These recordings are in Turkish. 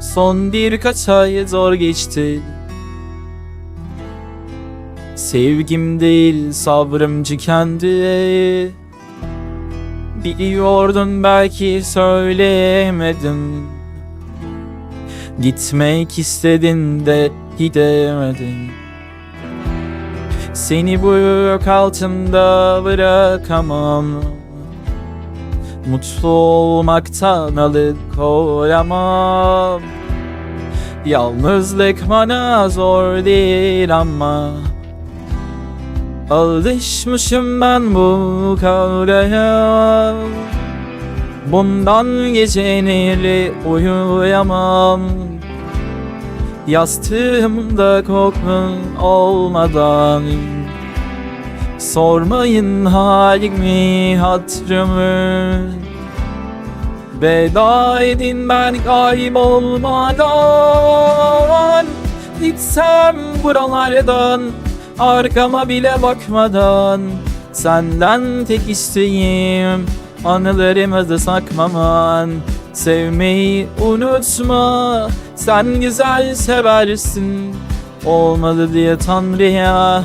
Son birkaç ay zor geçti. Sevgim değil sabrım tükendi. Biliyordun belki söyleyemedim. Gitmek istedin de gidemedin. Seni bu yük altında bırakamam Mutlu olmaktan alıkoyamam. Yalnızlık bana zor değil ama Alışmışım ben bu kavraya Bundan geceleri uyuyamam? Yastığımda kokun olmadan Sormayın halimi hatırımı Veda edin ben kaybolmadan Gitsem buralardan Arkama bile bakmadan. Senden tek isteğim Anılarımızı saklaman Sevmeyi unutma Sen güzel seversin. Olmadı diye Tanrı'ya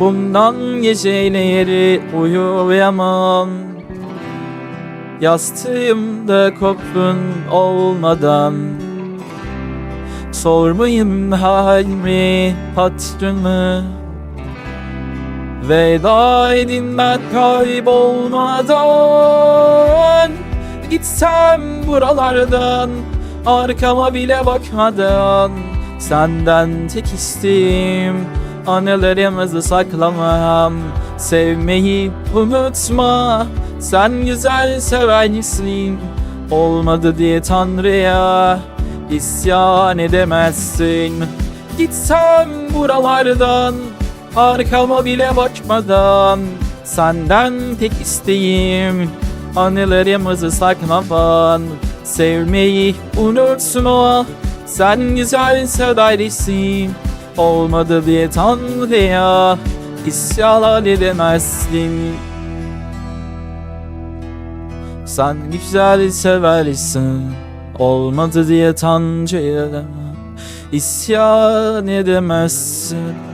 Bundan geceleri uyuyamam. Yastığımda kokun olmadan. Sormayın halimi hatırımı Veda edin ben kaybolmadan. Gitsem buralardan Arkama bile bakmadan. Senden tek isteğim Anılarımızı saklamam. Sevmeyi unutma Sen güzel seversin. Olmadı diye Tanrı'ya isyan edemezsin. Gitsem buralardan Arkama bile bakmadan. Senden tek isteğim Anılarımızı saklaman. Sevmeyi unutma Sen güzel seversin Olmadı diye Tanrı'ya isyan edemezsin. Sen güzel seversin Olmadı diye Tanrı'ya isyan edemezsin